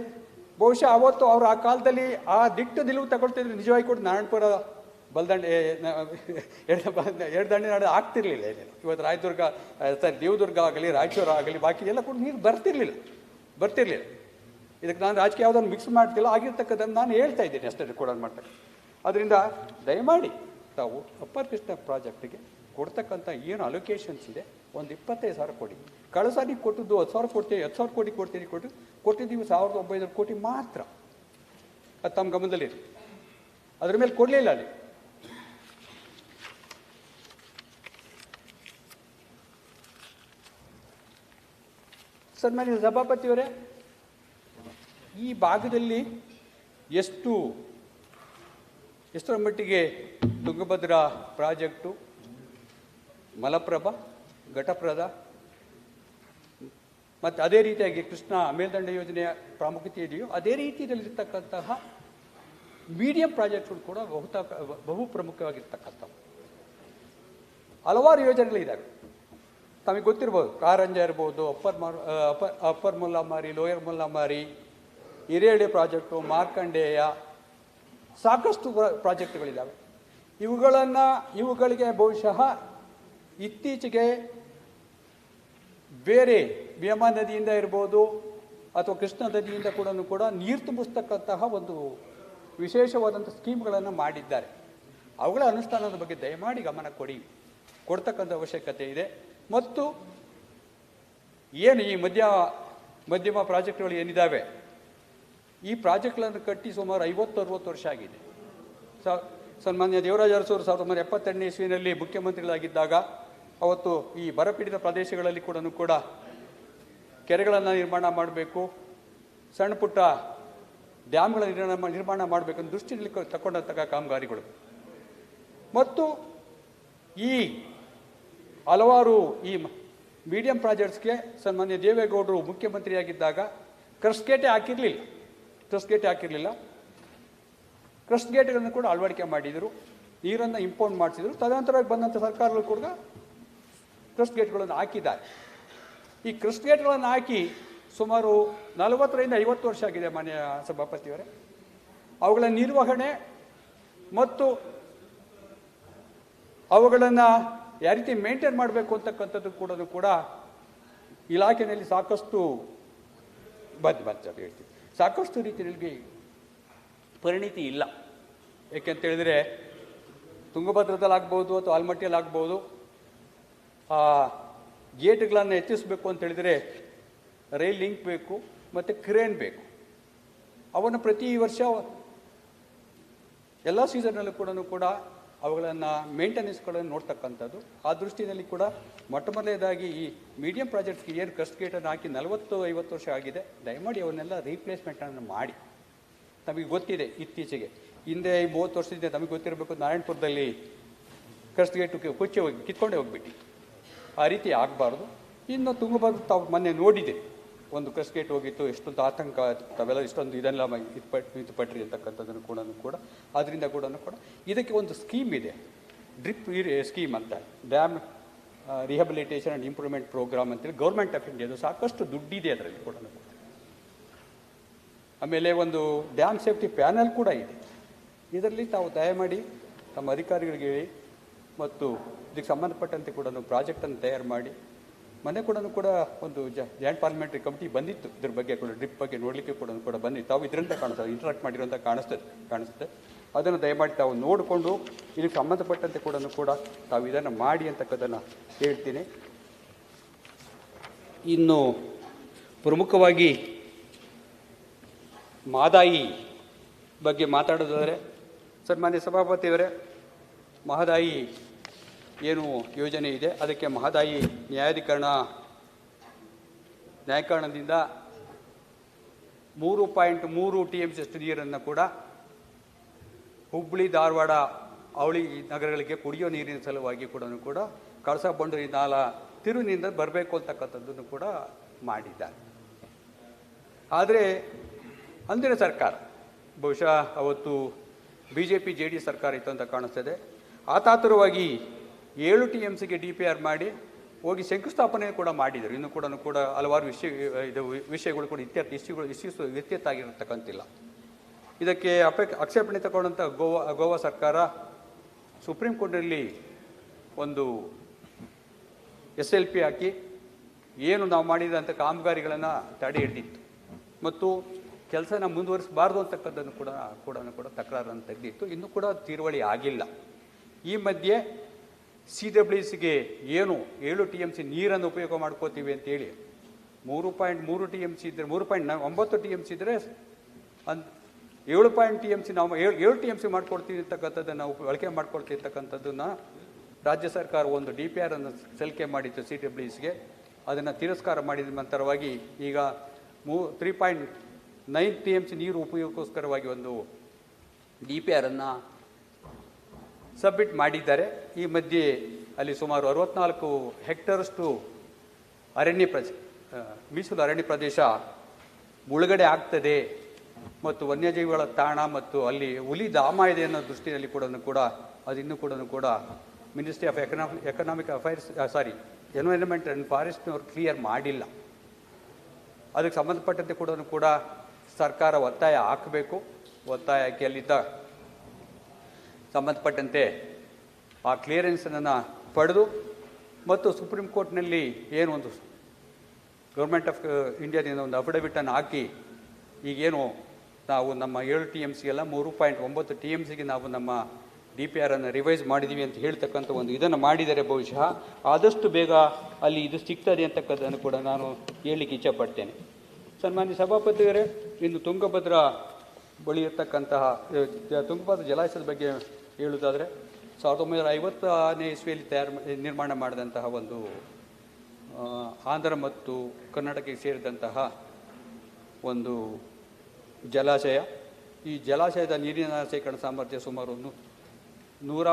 ಬಹುಶಃ ಅವತ್ತು ಅವರು ಆ ಕಾಲದಲ್ಲಿ ಆ ದಿಟ್ಟು ನಿಲುವು ತಗೊಳ್ತಿದ್ರೆ. ನಿಜವಾಗಿ ಕೂಡ ನಾರಾಯಣಪುರ ಬಲ್ದಂಡೆ ಎರಡು ದಂಡೆ ನಾಡು ಆಗ್ತಿರ್ಲಿಲ್ಲ ಏನೇನು ಇವತ್ತು ರಾಯದುರ್ಗ ಸರಿ, ದೇವದುರ್ಗ ಆಗಲಿ, ರಾಯಚೂರು ಆಗಲಿ, ಬಾಕಿ ಎಲ್ಲ ಕೂಡ ನೀರು ಬರ್ತಿರ್ಲಿಲ್ಲ. ಬರ್ತಿರ್ಲಿಲ್ಲ. ಇದಕ್ಕೆ ನಾನು ರಾಜಕೀಯ ಯಾವುದನ್ನು ಮಿಕ್ಸ್ ಮಾಡ್ತಿಲ್ಲ. ಆಗಿರ್ತಕ್ಕಂಥದ್ದು ನಾನು ಹೇಳ್ತಾ ಇದ್ದೀನಿ ಅಷ್ಟೇ ಕೂಡ ಮಾಡ್ತಕ್ಕ ಅದರಿಂದ ದಯಮಾಡಿ ತಾವು ಅಪ್ಪರ್ ಕೃಷ್ಣ ಪ್ರಾಜೆಕ್ಟಿಗೆ ಕೊಡ್ತಕ್ಕಂಥ ಏನು ಅಲೊಕೇಶನ್ಸ್ ಇದೆ, ಒಂದು ಇಪ್ಪತ್ತೈದು ಸಾವಿರ ಕೋಟಿ ಕಳೆದ ಸಾರಿ ಕೊಟ್ಟಿದ್ದು ಹತ್ತು ಸಾವಿರ ಕೊಡ್ತೀನಿ, ಹತ್ತು ಸಾವಿರ ಕೋಟಿ ಕೊಡ್ತೀನಿ ಕೊಟ್ಟು ಕೊಟ್ಟಿದ್ದೀವಿ ಸಾವಿರದ ಒಂಬೈನೂರು ಕೋಟಿ ಮಾತ್ರ. ಅದು ತಮ್ಮ ಗಮನದಲ್ಲಿರಿ ಅದ್ರ ಮೇಲೆ ಕೊಡಲಿಲ್ಲ ಅಲ್ಲಿ. ಸನ್ಮಾನ್ಯ ಸಭಾಪತಿಯವರೇ, ಈ ಭಾಗದಲ್ಲಿ ಎಷ್ಟು, ಎಷ್ಟರ ಮಟ್ಟಿಗೆ ತುಂಗಭದ್ರಾ ಪ್ರಾಜೆಕ್ಟು, ಮಲಪ್ರಭಾ ಘಟಪ್ರದ ಮತ್ತು ಅದೇ ರೀತಿಯಾಗಿ ಕೃಷ್ಣ ಮೇಲ್ದಂಡ ಯೋಜನೆಯ ಪ್ರಾಮುಖ್ಯತೆ ಇದೆಯೋ, ಅದೇ ರೀತಿಯಲ್ಲಿರ್ತಕ್ಕಂತಹ ಮೀಡಿಯಂ ಪ್ರಾಜೆಕ್ಟ್ಗಳು ಕೂಡ ಬಹುತ ಬಹು ಪ್ರಮುಖವಾಗಿರ್ತಕ್ಕಂಥವು. ಹಲವಾರು ಯೋಜನೆಗಳಿದ್ದಾವೆ ತಮಗೆ ಗೊತ್ತಿರ್ಬೋದು ಕಾರಂಜ ಇರ್ಬೋದು, ಅಪ್ಪರ್ ಮಾರ್ upper upper Mullamari lower Mullamari Hireli project, Markandeya, ಸಾಕಷ್ಟು ಪ್ರ- ಪ್ರಾಜೆಕ್ಟ್ಗಳಿದ್ದಾವೆ ಇವುಗಳನ್ನು, ಇವುಗಳಿಗೆ ಬಹುಶಃ ಇತ್ತೀಚೆಗೆ ಬೇರೆ ಭೀಮಾ ನದಿಯಿಂದ ಇರ್ಬೋದು ಅಥವಾ ಕೃಷ್ಣ ನದಿಯಿಂದ ಕೂಡ ಕೂಡ ನೀರು ತುಂಬಿಸ್ತಕ್ಕಂತಹ ಒಂದು ವಿಶೇಷವಾದಂಥ ಸ್ಕೀಮ್ಗಳನ್ನು ಮಾಡಿದ್ದಾರೆ. ಅವುಗಳ ಅನುಷ್ಠಾನದ ಬಗ್ಗೆ ದಯಮಾಡಿ ಗಮನ ಕೊಡಿ. ಕೊಡ್ತಕ್ಕಂಥ ಅವಶ್ಯಕತೆ ಇದೆ. ಮತ್ತು ಏನು ಈ ಮಧ್ಯ ಮಧ್ಯಮ ಪ್ರಾಜೆಕ್ಟ್ಗಳು ಏನಿದ್ದಾವೆ ಈ ಪ್ರಾಜೆಕ್ಟ್ಗಳನ್ನು ಕಟ್ಟಿ ಸುಮಾರು ಐವತ್ತು ಅರುವತ್ತು ವರ್ಷ ಆಗಿದೆ. ಸನ್ಮಾನ್ಯ ದೇವರಾಜ ಅರಸೂರು ಸಾವಿರದ ಒಂಬೈನೂರ ಎಪ್ಪತ್ತೆರಡನೇ ಇಸ್ವಿನಲ್ಲಿ ಮುಖ್ಯಮಂತ್ರಿಗಳಾಗಿದ್ದಾಗ ಅವತ್ತು ಈ ಬರಪೀಡಿತ ಪ್ರದೇಶಗಳಲ್ಲಿ ಕೂಡ ಕೂಡ ಕೆರೆಗಳನ್ನು ನಿರ್ಮಾಣ ಮಾಡಬೇಕು, ಸಣ್ಣ ಪುಟ್ಟ ಡ್ಯಾಮ್ಗಳ ನಿರ್ಮಾಣ ನಿರ್ಮಾಣ ಮಾಡಬೇಕು ಅನ್ನೋ ದೃಷ್ಟಿಯಲ್ಲಿ ತಗೊಂಡಂತಹ ಕಾಮಗಾರಿಗಳು. ಮತ್ತು ಈ ಹಲವಾರು ಈ ಮೀಡಿಯಂ ಪ್ರಾಜೆಕ್ಟ್ಸ್ಗೆ ಸನ್ಮಾನ್ಯ ದೇವೇಗೌಡರು ಮುಖ್ಯಮಂತ್ರಿಯಾಗಿದ್ದಾಗ ಕ್ರಸ್ಗೇಟೆ ಹಾಕಿರಲಿಲ್ಲ. ಕ್ರಸ್ಗೇಟೆ ಹಾಕಿರಲಿಲ್ಲ. ಕ್ರಸ್ಟ್ ಗೇಟ್ಗಳನ್ನು ಕೂಡ ಅಳವಡಿಕೆ ಮಾಡಿದರು. ನೀರನ್ನು ಇಂಪೌಂಡ್ ಮಾಡಿಸಿದರು. ತದನಂತರವಾಗಿ ಬಂದಂಥ ಸರ್ಕಾರಗಳು ಕೂಡ ಕ್ರಸ್ಟ್ ಗೇಟ್ಗಳನ್ನು ಹಾಕಿದ್ದಾರೆ. ಈ ಕ್ರಿಸ್ಟ್ ಗೇಟ್ಗಳನ್ನು ಹಾಕಿ ಸುಮಾರು ನಲವತ್ತರಿಂದ ಐವತ್ತು ವರ್ಷ ಆಗಿದೆ ಮನೆಯ ಸಭಾಪತಿಯವರೇ. ಅವುಗಳ ನಿರ್ವಹಣೆ ಮತ್ತು ಅವುಗಳನ್ನು ಯಾವ ರೀತಿ ಮೇಂಟೈನ್ ಮಾಡಬೇಕು ಅಂತಕ್ಕಂಥದ್ದು ಕೂಡ ಕೂಡ ಇಲಾಖೆಯಲ್ಲಿ ಸಾಕಷ್ಟು ಬಂದ್ ಅಂತ ಹೇಳ್ತೀವಿ. ಸಾಕಷ್ಟು ರೀತಿಯಲ್ಲಿ ಪರಿಣಿತಿ ಇಲ್ಲ. ಯಾಕೆಂತ ಹೇಳಿದ್ರೆ ತುಂಗಭದ್ರದಲ್ಲಿ ಆಗ್ಬೋದು ಅಥವಾ ಆಲ್ಮಟ್ಟಿಯಲ್ಲಿ ಆಗ್ಬೋದು ಆ ಗೇಟ್ಗಳನ್ನು ಹೆಚ್ಚಿಸಬೇಕು ಅಂತ ಹೇಳಿದರೆ ರೈಲ್ ಲಿಂಕ್ ಬೇಕು ಮತ್ತು ಕ್ರೇನ್ ಬೇಕು. ಅವನ್ನು ಪ್ರತಿ ವರ್ಷ ಎಲ್ಲ ಸೀಸನ್ನಲ್ಲೂ ಕೂಡ ಕೂಡ ಅವುಗಳನ್ನು ಮೇಂಟೆನೆನ್ಸ್ಗಳನ್ನು ನೋಡ್ತಕ್ಕಂಥದ್ದು. ಆ ದೃಷ್ಟಿಯಲ್ಲಿ ಕೂಡ ಮೊಟ್ಟ ಮೊದಲನೇದಾಗಿ ಈ ಮೀಡಿಯಂ ಪ್ರಾಜೆಕ್ಟ್ಸ್ಗೆ ಏನು ಕಸ್ಟ್ ಗೇಟನ್ನು ಹಾಕಿ ನಲವತ್ತು, ಐವತ್ತು ವರ್ಷ ಆಗಿದೆ. ದಯಮಾಡಿ ಅವನ್ನೆಲ್ಲ ರೀಪ್ಲೇಸ್ಮೆಂಟನ್ನು ಮಾಡಿ. ನಮಗೆ ಗೊತ್ತಿದೆ ಇತ್ತೀಚೆಗೆ. ಹಿಂದೆ ಮೂವತ್ತು ವರ್ಷದಿಂದ ನಮಗೆ ಗೊತ್ತಿರಬೇಕು ನಾರಾಯಣಪುರದಲ್ಲಿ ಕಸ್ಟ್ ಗೇಟು ಕೊಚ್ಚಿ ಹೋಗಿ ಕಿತ್ಕೊಂಡೇ ಹೋಗ್ಬಿಟ್ಟು. ಆ ರೀತಿ ಆಗಬಾರ್ದು. ಇನ್ನು ತುಂಗಭದ್ರ ತಾವು ಮೊನ್ನೆ ನೋಡಿದೆ. ಒಂದು ಕಸ್ಟ್ ಹೋಗಿತ್ತು, ಎಷ್ಟೊಂದು ಆತಂಕ ತಾವೆಲ್ಲ ಇಷ್ಟೊಂದು ಇದೆಲ್ಲ ಇದು ಪಟ್ ಇದು ಪಟ್ರಿ ಅಂತಕ್ಕಂಥದ್ದನ್ನು ಕೂಡ ಕೂಡ ಅದರಿಂದ ಕೂಡ ಕೂಡ ಇದಕ್ಕೆ ಒಂದು ಸ್ಕೀಮ್ ಇದೆ. ಡ್ರಿಪ್ ಸ್ಕೀಮ್ ಅಂತ. Dam rehabilitation and improvement programme ಅಂತೇಳಿ ಗೌರ್ಮೆಂಟ್ ಆಫ್ ಇಂಡಿಯಾದು ಸಾಕಷ್ಟು ದುಡ್ಡಿದೆ ಅದರಲ್ಲಿ ಕೂಡ. ಆಮೇಲೆ ಒಂದು ಡ್ಯಾಮ್ ಸೇಫ್ಟಿ ಪ್ಯಾನಲ್ ಕೂಡ ಇದೆ. ಇದರಲ್ಲಿ ತಾವು ದಯಮಾಡಿ ತಮ್ಮ ಅಧಿಕಾರಿಗಳಿಗೆ ಮತ್ತು ಇದಕ್ಕೆ ಸಂಬಂಧಪಟ್ಟಂತೆ ಕೂಡ ಪ್ರಾಜೆಕ್ಟನ್ನು ತಯಾರು ಮಾಡಿ ಮನೆ ಕೂಡ ಕೂಡ ಒಂದು ಜಾಯಿಂಟ್ ಪಾರ್ಲಿಮೆಂಟ್ರಿ ಕಮಿಟಿ ಬಂದಿತ್ತು. ಇದ್ರ ಬಗ್ಗೆ ಕೂಡ ಡ್ರಿಪ್ ಬಗ್ಗೆ ನೋಡಲಿಕ್ಕೆ ಕೂಡ ಕೂಡ ಬಂದಿತ್ತು. ತಾವು ಇದರಿಂದ ಕಾಣಿಸ್ತದೆ ಇಂಟ್ರಾಕ್ಟ್ ಮಾಡಿರೋಂಥ ಕಾಣಿಸ್ತದೆ ಕಾಣಿಸುತ್ತೆ ಅದನ್ನು ದಯಮಾಡಿ ತಾವು ನೋಡಿಕೊಂಡು, ಇದಕ್ಕೆ ಸಂಬಂಧಪಟ್ಟಂತೆ ಕೂಡ ಕೂಡ ತಾವು ಇದನ್ನು ಮಾಡಿ ಅಂತಕ್ಕದನ್ನು ಹೇಳ್ತೀನಿ. ಇನ್ನು ಪ್ರಮುಖವಾಗಿ ಮಾದಾಯಿ ಬಗ್ಗೆ ಮಾತಾಡೋದಾದರೆ, ಸನ್ಮಾನ್ಯ ಸಭಾಪತಿಯವರೇ ಮಹದಾಯಿ ಏನು ಯೋಜನೆ ಇದೆ, ಅದಕ್ಕೆ ಮಹದಾಯಿ ನ್ಯಾಯಾಧಿಕರಣ ನ್ಯಾಯಕರಣದಿಂದ ಮೂರು ಪಾಯಿಂಟ್ ಮೂರು ಟಿ ಎಂ ಸಿ ಅಷ್ಟು ನೀರನ್ನು ಕೂಡ ಹುಬ್ಬಳ್ಳಿ ಧಾರವಾಡ, ಅವಳಿ ನಗರಗಳಿಗೆ ಕುಡಿಯೋ ನೀರಿನ ಸಲುವಾಗಿ ಕೂಡ ಕೂಡ ಕಳಸ ಬಂಡೂರಿ ನಾಲ ತಿರುವಿನಿಂದ ಬರಬೇಕು ಅಂತಕ್ಕಂಥದ್ದನ್ನು ಕೂಡ ಮಾಡಿದ್ದಾರೆ. ಆದರೆ ಅಂದಿನ ಸರ್ಕಾರ, ಬಹುಶಃ ಅವತ್ತು B J P J D ಸರ್ಕಾರ ಇತ್ತು ಅಂತ ಕಾಣಿಸ್ತದೆ ಆತಾತುರವಾಗಿ ಏಳು ಟಿ ಎಂ ಸಿಗೆ ಡಿ ಪಿ ಆರ್ ಮಾಡಿ ಹೋಗಿ ಶಂಕುಸ್ಥಾಪನೆ ಕೂಡ ಮಾಡಿದರು. ಇನ್ನು ಕೂಡ ಕೂಡ ಹಲವಾರು ವಿಷಯ, ಇದು ವಿಷಯಗಳು ಕೂಡ ಇತ್ಯರ್ಥ ಇಶ್ಯೂಗಳು ಇಶ್ಯೂಸ್ ಇತ್ಯರ್ಥ ಆಗಿರತಕ್ಕಂತಿಲ್ಲ ಇದಕ್ಕೆ ಅಪೇ, ಆಕ್ಷೇಪಣೆ ತಗೊಂಡಂಥ ಗೋವಾ ಗೋವಾ ಸರ್ಕಾರ ಸುಪ್ರೀಂ ಕೋರ್ಟಲ್ಲಿ ಒಂದು ಎಸ್ ಎಲ್ ಪಿ ಹಾಕಿ ಏನು ನಾವು ಮಾಡಿದಂಥ ಕಾಮಗಾರಿಗಳನ್ನು ತಡೆ ಹಿಡಿದಿತ್ತು ಮತ್ತು ಕೆಲಸನ ಮುಂದುವರಿಸಬಾರ್ದು ಅಂತಕ್ಕಂಥದ್ದನ್ನು ಕೂಡ ಕೂಡ ಕೂಡ ತಕರಾರನ್ನು ತೆಗೆದಿತ್ತು. ಇನ್ನೂ ಕೂಡ ತೀರುವಳಿ ಆಗಿಲ್ಲ. ಈ ಮಧ್ಯೆ ಸಿ ಡಬ್ಲ್ಯೂ ಸಿಗೆ ಏನು ಏಳು ಟಿ ಎಂ ಸಿ ನೀರನ್ನು ಉಪಯೋಗ ಮಾಡ್ಕೋತೀವಿ ಅಂತೇಳಿ, ಮೂರು ಪಾಯಿಂಟ್ ಮೂರು ಟಿ ಎಂ ಸಿ ಇದ್ದರೆ ಮೂರು ಪಾಯಿಂಟ್ ಒಂಬತ್ತು ಟಿ ಎಂ ಸಿ ಇದ್ದರೆ ಅನ್ ಏಳು ಪಾಯಿಂಟ್ ಟಿ ಎಂ ಸಿ ನಾವು ಏಳು ಏಳು ಟಿ ಎಂ ಸಿ ಮಾಡ್ಕೊಡ್ತೀವಿ ಅಂತಕ್ಕಂಥದ್ದನ್ನು ನಾವು ಬಳಕೆ ಮಾಡ್ಕೊಳ್ತೀವಿ ಅಂತಕ್ಕಂಥದ್ದನ್ನು ರಾಜ್ಯ ಸರ್ಕಾರ ಒಂದು ಡಿ ಪಿ ಆರ್ ಅನ್ನು ಸಲ್ಲಿಕೆ ಮಾಡಿತ್ತು ಸಿ ಡಬ್ಲ್ಯೂ ಸಿಗೆ ಅದನ್ನು ತಿರಸ್ಕಾರ ಮಾಡಿದ ನಂತರವಾಗಿ ಈಗ ಮೂ three point nine T M C ನೀರು ಉಪಯೋಗಕ್ಕೋಸ್ಕರವಾಗಿ ಒಂದು ಡಿ ಪಿ ಆರನ್ನು ಸಬ್ಮಿಟ್ ಮಾಡಿದ್ದಾರೆ. ಈ ಮಧ್ಯೆ ಅಲ್ಲಿ ಸುಮಾರು ಅರವತ್ನಾಲ್ಕು ಹೆಕ್ಟರ್ಷ್ಟು ಅರಣ್ಯ ಪ್ರದೇಶ ಮೀಸಲು ಅರಣ್ಯ ಪ್ರದೇಶ ಮುಳುಗಡೆ ಆಗ್ತದೆ ಮತ್ತು ವನ್ಯಜೀವಿಗಳ ತಾಣ ಮತ್ತು ಅಲ್ಲಿ ಹುಲಿ ಧಾಮ ಇದೆ ಅನ್ನೋ ದೃಷ್ಟಿಯಲ್ಲಿ ಕೂಡ ಕೂಡ ಅದಿನ್ನೂ ಕೂಡ ಕೂಡ ministry of economic economic affairs sorry environment and ಫಾರೆಸ್ಟ್ನವ್ರು clear ಮಾಡಿಲ್ಲ. ಅದಕ್ಕೆ ಸಂಬಂಧಪಟ್ಟಂತೆ ಕೂಡ ಕೂಡ ಸರ್ಕಾರ ಒತ್ತಾಯ ಹಾಕಬೇಕು. ಒತ್ತಾಯ ಹಾಕಿ ಅಲ್ಲಿದ್ದ ಸಂಬಂಧಪಟ್ಟಂತೆ ಆ ಕ್ಲಿಯರೆನ್ಸನ್ನು ಪಡೆದು ಮತ್ತು ಸುಪ್ರೀಂ ಕೋರ್ಟ್ನಲ್ಲಿ ಏನು ಒಂದು ಗೌರ್ಮೆಂಟ್ ಆಫ್ ಇಂಡಿಯಾದಿಂದ ಒಂದು ಅಫಿಡವಿಟನ್ನು ಹಾಕಿ ಈಗೇನು ನಾವು ನಮ್ಮ ಏಳು ಟಿ ಎಂ ಸಿಗೆಲ್ಲ ಮೂರು ಪಾಯಿಂಟ್ ಒಂಬತ್ತು ಟಿ ಎಂ ಸಿಗೆ ನಾವು ನಮ್ಮ ಡಿ ಪಿ ಆರನ್ನು ರಿವೈಸ್ ಮಾಡಿದ್ದೀವಿ ಅಂತ ಹೇಳ್ತಕ್ಕಂಥ ಒಂದು ಇದನ್ನು ಮಾಡಿದರೆ ಬಹುಶಃ ಆದಷ್ಟು ಬೇಗ ಅಲ್ಲಿ ಇದು ಸಿಗ್ತದೆ ಅಂತಕ್ಕದ್ದನ್ನು ಕೂಡ ನಾನು ಹೇಳಲಿಕ್ಕೆ ಇಚ್ಛಪಡ್ತೇನೆ. ಸನ್ಮಾನ್ಯ ಸಭಾಪತಿಯವರೇ, ಇನ್ನು ತುಂಗಭದ್ರಾ ಬಳಿ ತುಂಗಭದ್ರಾ ಜಲಾಶಯದ ಬಗ್ಗೆ ಹೇಳುವುದಾದರೆ ಸಾವಿರದ ಒಂಬೈನೂರ ಐವತ್ತನೇ ಇಸ್ವಿಯಲ್ಲಿ ತಯಾರು ನಿರ್ಮಾಣ ಮಾಡಿದಂತಹ ಒಂದು ಆಂಧ್ರ ಮತ್ತು ಕರ್ನಾಟಕಕ್ಕೆ ಸೇರಿದಂತಹ ಒಂದು ಜಲಾಶಯ. ಈ ಜಲಾಶಯದ ನೀರಿನ ಶೇಖರಣ ಸಾಮರ್ಥ್ಯ ಸುಮಾರು ಒಂದು ನೂರ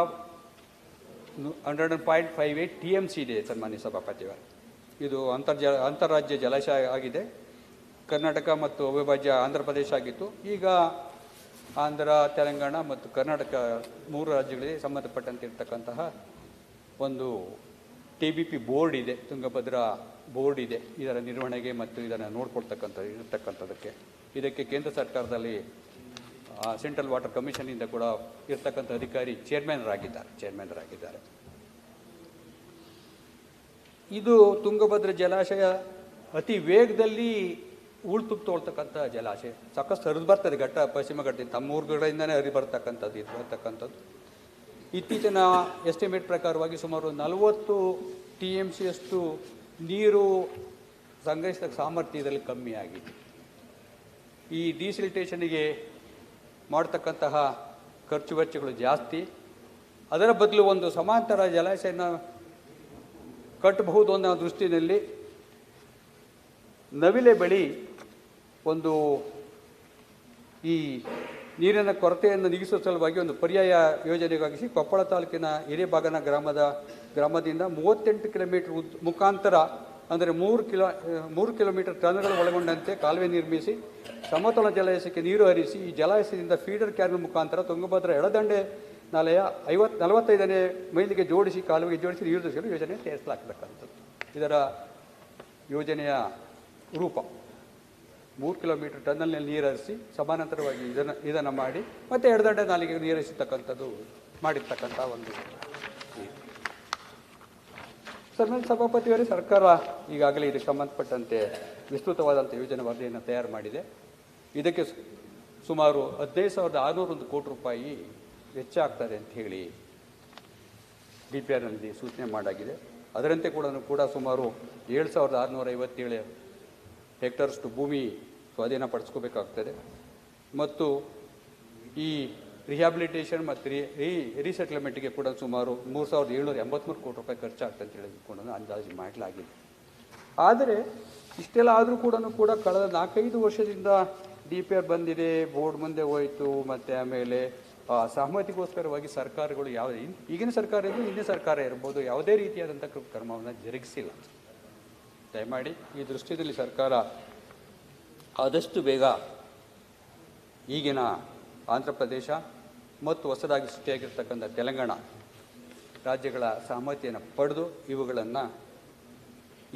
hundred point five eight T M C ಇದೆ ಸನ್ಮಾನ್ಯ ಇದು ಅಂತರ್ಜ ಅಂತಾರಾಜ್ಯ ಜಲಾಶಯ ಆಗಿದೆ. ಕರ್ನಾಟಕ ಮತ್ತು ಅವಿಭಾಜ್ಯ ಆಂಧ್ರ ಪ್ರದೇಶ ಆಗಿತ್ತು. ಈಗ ಆಂಧ್ರ, ತೆಲಂಗಾಣ ಮತ್ತು ಕರ್ನಾಟಕ ಮೂರು ರಾಜ್ಯಗಳಿಗೆ ಸಂಬಂಧಪಟ್ಟಂತೆ ಇರ್ತಕ್ಕಂತಹ ಒಂದು ಟಿ ಬಿ ಪಿ ಬೋರ್ಡ್ ಇದೆ, ತುಂಗಭದ್ರಾ ಬೋರ್ಡ್ ಇದೆ, ಇದರ ನಿರ್ವಹಣೆಗೆ ಮತ್ತು ಇದನ್ನು ನೋಡ್ಕೊಳ್ತಕ್ಕಂಥ ಇರತಕ್ಕಂಥದ್ದಕ್ಕೆ ಇದಕ್ಕೆ ಕೇಂದ್ರ ಸರ್ಕಾರದಲ್ಲಿ ಸೆಂಟ್ರಲ್ ವಾಟರ್ ಕಮಿಷನಿಂದ ಕೂಡ ಇರ್ತಕ್ಕಂಥ ಅಧಿಕಾರಿ ಚೇರ್ಮನ್ರಾಗಿದ್ದಾರೆ ಚೇರ್ಮನ್ರಾಗಿದ್ದಾರೆ ಇದು ತುಂಗಭದ್ರ ಜಲಾಶಯ ಅತಿ ವೇಗದಲ್ಲಿ ಉಳ್ತುಪ್ತೊಳ್ತಕ್ಕಂಥ ಜಲಾಶಯ. ಸಾಕಷ್ಟು ಹರಿದು ಬರ್ತದೆ ಘಟ್ಟ ಪಶ್ಚಿಮ ಘಟ್ಟದಿಂದ. ತಮ್ಮ ಊರುಗಳಿಂದನೇ ಹರಿ ಬರ್ತಕ್ಕಂಥದ್ದು, ಇದು ಬರ್ತಕ್ಕಂಥದ್ದು. ಇತ್ತೀಚಿನ ಎಸ್ಟಿಮೇಟ್ ಪ್ರಕಾರವಾಗಿ ಸುಮಾರು ನಲವತ್ತು ಟಿ ಎಂ ಸಿಯಷ್ಟು ನೀರು ಸಂಗ್ರಹಿಸಿದ ಸಾಮರ್ಥ್ಯ ಇದರಲ್ಲಿ ಕಮ್ಮಿ ಆಗಿದೆ. ಈ ಡಿಸಿಲಿಟೇಷನ್ಗೆ ಮಾಡ್ತಕ್ಕಂತಹ ಖರ್ಚು ವೆಚ್ಚಗಳು ಜಾಸ್ತಿ. ಅದರ ಬದಲು ಒಂದು ಸಮಾಂತರ ಜಲಾಶಯನ ಕಟ್ಟಬಹುದು ಅನ್ನೋ ದೃಷ್ಟಿನಲ್ಲಿ ನವಿಲೆ ಬಳಿ ಒಂದು ಈ ನೀರಿನ ಕೊರತೆಯನ್ನು ನೀಗಿಸುವ ಸಲುವಾಗಿ ಒಂದು ಪರ್ಯಾಯ ಯೋಜನೆಗಾಗಿಸಿ ಕೊಪ್ಪಳ ತಾಲೂಕಿನ ಹಿರೇಬಾಗನ ಗ್ರಾಮದ ಗ್ರಾಮದಿಂದ ಮೂವತ್ತೆಂಟು ಕಿಲೋಮೀಟರ್ ಉದ್ ಮುಖಾಂತರ, ಅಂದರೆ ಮೂರು ಕಿಲೋ, ಮೂರು ಕಿಲೋಮೀಟರ್ ಟನ್ಗಳು ಒಳಗೊಂಡಂತೆ ಕಾಲುವೆ ನಿರ್ಮಿಸಿ, ಸಮತೋಲ ಜಲಾಶಯಕ್ಕೆ ನೀರು ಹರಿಸಿ, ಈ ಜಲಾಶಯದಿಂದ ಫೀಡರ್ ಕ್ಯಾನ್ ಮುಖಾಂತರ ತುಂಗಭದ್ರಾ ಎಡದಂಡೆ ನಾಲೆಯ ಐವತ್ತು ನಲವತ್ತೈದನೇ ಮೈಲಿಗೆ ಜೋಡಿಸಿ, ಕಾಲುವೆಗೆ ಜೋಡಿಸಿ ನೀರು ಯೋಜನೆ ತಯಾರಿಸಲಾಗತಕ್ಕಂಥದ್ದು. ಇದರ ಯೋಜನೆಯ ರೂಪ. ಮೂರು ಕಿಲೋಮೀಟರ್ ಟನ್ನಲ್ಲಿ ನೀರು ಹರಿಸಿ ಸಮಾನಾಂತರವಾಗಿ ಇದನ್ನು ಇದನ್ನು ಮಾಡಿ ಮತ್ತೆ ಎಡದಂಡೆ ನಾಲಿಗೆ ನೀರು ಹರಿಸತಕ್ಕಂಥದ್ದು ಮಾಡಿರ್ತಕ್ಕಂಥ ಒಂದು. ಸನ್ಮಾನ್ಯ ಸಭಾಪತಿಯವರೇ, ಸರ್ಕಾರ ಈಗಾಗಲೇ ಇದಕ್ಕೆ ಸಂಬಂಧಪಟ್ಟಂತೆ ವಿಸ್ತೃತವಾದಂಥ ಯೋಜನೆ ವರದಿಯನ್ನು ತಯಾರು ಮಾಡಿದೆ ಇದಕ್ಕೆ ಸುಮಾರು ಹದಿನೈದು ಸಾವಿರದ ಆರುನೂರೊಂದು ಕೋಟಿ ರೂಪಾಯಿ ವೆಚ್ಚ ಆಗ್ತದೆ ಅಂತ ಹೇಳಿ ಡಿ ಪಿ ಆರ್ನಲ್ಲಿ ಸೂಚನೆ ಮಾಡಾಗಿದೆ ಅದರಂತೆ ಕೂಡ ಕೂಡ ಸುಮಾರು ಏಳು ಸಾವಿರದ ಆರುನೂರ ಐವತ್ತೇಳು ಹೆಕ್ಟರ್ಸ್ಟು ಭೂಮಿ ಸ್ವಾಧೀನ ಪಡಿಸ್ಕೋಬೇಕಾಗ್ತದೆ. ಮತ್ತು ಈ ರಿಹ್ಯಾಬಿಲಿಟೇಷನ್ ಮತ್ತು ರಿ ರೀ ರೀಸೆಟ್ಲ್ಮೆಂಟ್ಗೆ ಕೂಡ ಸುಮಾರು ಮೂರು ಸಾವಿರದ ಏಳ್ನೂರ ಎಂಬತ್ತ್ಮೂರು ಕೋಟಿ ರೂಪಾಯಿ ಖರ್ಚಾಗ್ತದೆ ಅಂತ ಹೇಳಿ ಕೂಡ ಅಂದಾಜು ಮಾಡಲಾಗಿದೆ. ಆದರೆ ಇಷ್ಟೆಲ್ಲ ಆದರೂ ಕೂಡ ಕೂಡ ಕಳೆದ ನಾಲ್ಕೈದು ವರ್ಷದಿಂದ ಡಿ ಪಿ ಆರ್ ಬಂದಿದೆ, ಬೋರ್ಡ್ ಮುಂದೆ ಹೋಯಿತು, ಮತ್ತು ಆಮೇಲೆ ಸಹಮತಿಗೋಸ್ಕರವಾಗಿ ಸರ್ಕಾರಗಳು ಯಾವುದೇ ಈಗಿನ ಸರ್ಕಾರ ಇರ್ಬೋದು, ಹಿಂದಿನ ಸರ್ಕಾರ ಇರ್ಬೋದು ಯಾವುದೇ ರೀತಿಯಾದಂಥ ಕ್ರಮವನ್ನು ಜರುಗಿಸಿಲ್ಲ. ದಯಮಾಡಿ ಈ ದೃಷ್ಟಿಯಲ್ಲಿ ಸರ್ಕಾರ ಆದಷ್ಟು ಬೇಗ ಈಗಿನ ಆಂಧ್ರ ಪ್ರದೇಶ ಮತ್ತು ಹೊಸದಾಗಿ ಸೃಷ್ಟಿಯಾಗಿರ್ತಕ್ಕಂಥ ತೆಲಂಗಾಣ ರಾಜ್ಯಗಳ ಸಹಮತಿಯನ್ನು ಪಡೆದು ಇವುಗಳನ್ನು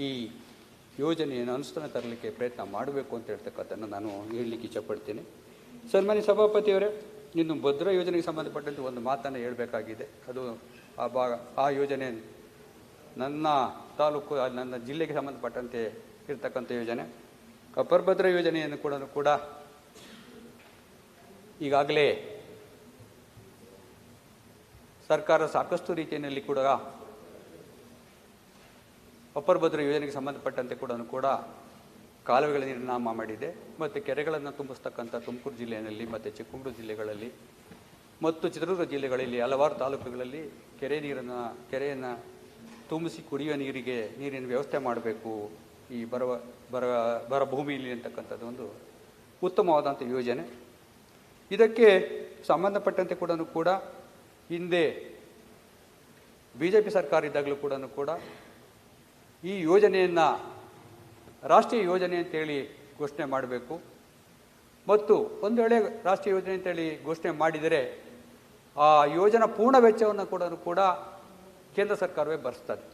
ಈ ಯೋಜನೆಯನ್ನು ಅನುಷ್ಠಾನ ತರಲಿಕ್ಕೆ ಪ್ರಯತ್ನ ಮಾಡಬೇಕು ಅಂತ ಹೇಳ್ತಕ್ಕಂಥದ್ದನ್ನು ನಾನು ಹೇಳಲಿಕ್ಕೆ ಇಚ್ಛಪಡ್ತೀನಿ. ಸನ್ಮಾನ್ಯ ಸಭಾಪತಿಯವರೇ, ಇನ್ನು ಭದ್ರಾ ಯೋಜನೆಗೆ ಸಂಬಂಧಪಟ್ಟಂತೆ ಒಂದು ಮಾತನ್ನು ಹೇಳಬೇಕಾಗಿದೆ. ಅದು ಆ ಭಾಗ, ಆ ಯೋಜನೆ ನನ್ನ ತಾಲೂಕು ನನ್ನ ಜಿಲ್ಲೆಗೆ ಸಂಬಂಧಪಟ್ಟಂತೆ ಇರತಕ್ಕಂಥ ಯೋಜನೆ. ಕಪ್ಪರ್ಭದ್ರ ಯೋಜನೆಯನ್ನು ಕೂಡ ಕೂಡ ಈಗಾಗಲೇ ಸರ್ಕಾರ ಸಾಕಷ್ಟು ರೀತಿಯಲ್ಲಿ ಕೂಡ ಅಪ್ಪರ್ ಭದ್ರಾ ಯೋಜನೆಗೆ ಸಂಬಂಧಪಟ್ಟಂತೆ ಕೂಡ ಕೂಡ ಕಾಲುವೆಗಳ ನಿರ್ನಾಮ ಮಾಡಿದೆ. ಮತ್ತು ಕೆರೆಗಳನ್ನು ತುಂಬಿಸ್ತಕ್ಕಂಥ ತುಮಕೂರು ಜಿಲ್ಲೆಯಲ್ಲಿ, ಮತ್ತು ಚಿಕ್ಕಮಗಳೂರು ಜಿಲ್ಲೆಗಳಲ್ಲಿ, ಮತ್ತು ಚಿತ್ರದುರ್ಗ ಜಿಲ್ಲೆಗಳಲ್ಲಿ, ಹಲವಾರು ತಾಲೂಕುಗಳಲ್ಲಿ ಕೆರೆ ನೀರನ್ನು, ಕೆರೆಯನ್ನು ತುಂಬಿಸಿ ಕುಡಿಯುವ ನೀರಿಗೆ, ನೀರಿನ ವ್ಯವಸ್ಥೆ ಮಾಡಬೇಕು. ಈ ಬರವ, ಬರ ಬರ ಭೂಮಿಯಲ್ಲಿ ಅಂತಕ್ಕಂಥದ್ದು ಒಂದು ಉತ್ತಮವಾದಂಥ ಯೋಜನೆ. ಇದಕ್ಕೆ ಸಂಬಂಧಪಟ್ಟಂತೆ ಕೂಡ ಕೂಡ ಹಿಂದೆ ಬಿ ಜೆ ಪಿ ಸರ್ಕಾರ ಇದ್ದಾಗಲೂ ಕೂಡ ಕೂಡ ಈ ಯೋಜನೆಯನ್ನು, ರಾಷ್ಟ್ರೀಯ ಯೋಜನೆ ಅಂತೇಳಿ ಘೋಷಣೆ ಮಾಡಬೇಕು. ಮತ್ತು ಒಂದು ವೇಳೆ ರಾಷ್ಟ್ರೀಯ ಯೋಜನೆ ಅಂತೇಳಿ ಘೋಷಣೆ ಮಾಡಿದರೆ ಆ ಯೋಜನಾ ಪೂರ್ಣ ವೆಚ್ಚವನ್ನು ಕೂಡ ಕೂಡ ಕೇಂದ್ರ ಸರ್ಕಾರವೇ ಭರಿಸ್ತದೆ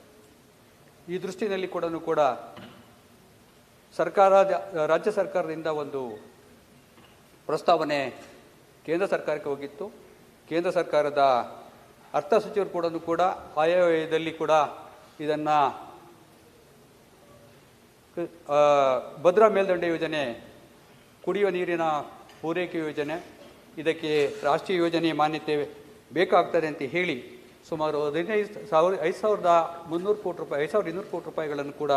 ಈ ದೃಷ್ಟಿನಲ್ಲಿ ಕೂಡ ಕೂಡ ಸರ್ಕಾರ, ರಾಜ್ಯ ಸರ್ಕಾರದಿಂದ ಒಂದು ಪ್ರಸ್ತಾವನೆ ಕೇಂದ್ರ ಸರ್ಕಾರಕ್ಕೆ ಹೋಗಿತ್ತು. ಕೇಂದ್ರ ಸರ್ಕಾರದ ಅರ್ಥ ಸಚಿವರು ಕೂಡ ಕೂಡ ಆಯವ್ಯಯದಲ್ಲಿ ಕೂಡ ಇದನ್ನು ಭದ್ರಾ ಮೇಲ್ದಂಡೆ ಯೋಜನೆ, ಕುಡಿಯುವ ನೀರಿನ ಪೂರೈಕೆ ಯೋಜನೆ, ಇದಕ್ಕೆ ರಾಷ್ಟ್ರೀಯ ಯೋಜನೆ ಮಾನ್ಯತೆ ಬೇಕಾಗ್ತದೆ ಅಂತ ಹೇಳಿ ಸುಮಾರು ಹದಿನೈದು ಸಾವಿರ, ಐದು ಸಾವಿರದ ಮುನ್ನೂರು ಕೋಟಿ ರೂಪಾಯಿ, ಐದು ಸಾವಿರದ ಇನ್ನೂರು ಕೋಟಿ ರೂಪಾಯಿಗಳನ್ನು ಕೂಡ